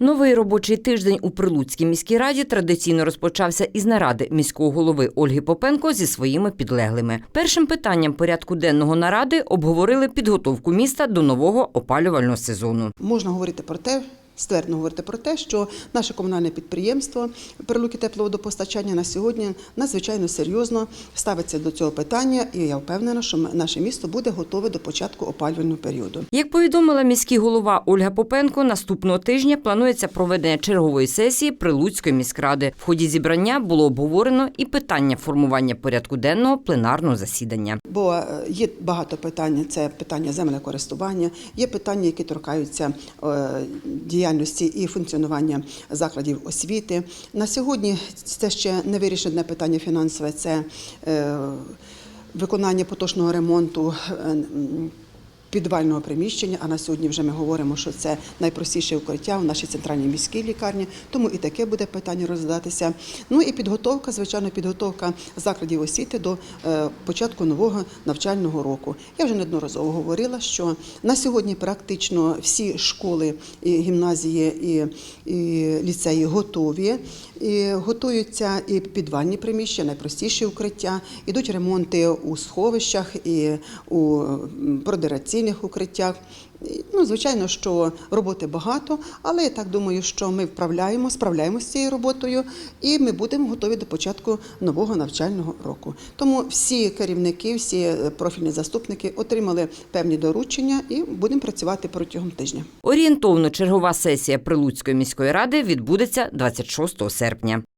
Новий робочий тиждень у Прилуцькій міській раді традиційно розпочався із наради міського голови Ольги Попенко зі своїми підлеглими. Першим питанням порядку денного наради обговорили підготовку міста до нового опалювального сезону. Можна говорити про те, ствердно говорити про те, що наше комунальне підприємство прилуки тепловодопостачання на сьогодні надзвичайно серйозно ставиться до цього питання, і я впевнена, що наше місто буде готове до початку опалювального періоду. Як повідомила міський голова Ольга Попенко, наступного тижня планується проведення чергової сесії Прилуцької міськради. В ході зібрання було обговорено і питання формування порядку денного пленарного засідання. Бо е, є багато питань. Це питання землекористування, є питання, які торкаються е, діяльності і функціонування закладів освіти. На сьогодні це ще не вирішене питання фінансове. Це е, виконання поточного ремонту. Підвального приміщення, а на сьогодні вже ми говоримо, що це найпростіше укриття в нашій центральній міській лікарні, тому і таке буде питання розглядатися. Ну і підготовка, звичайно, підготовка закладів освіти до е, початку нового навчального року. Я вже неодноразово говорила, що на сьогодні практично всі школи, і гімназії і, і ліцеї готові. І готуються і підвальні приміщення, найпростіші укриття, ідуть ремонти у сховищах і у м, продираційних укриттях. Ну, звичайно, що роботи багато, але я так думаю, що ми вправляємо, справляємося з цією роботою, і ми будемо готові до початку нового навчального року. Тому всі керівники, всі е, профільні заступники отримали певні доручення і будемо працювати протягом тижня. Орієнтовно чергова сесія Прилуцької міської ради відбудеться 26 серпня.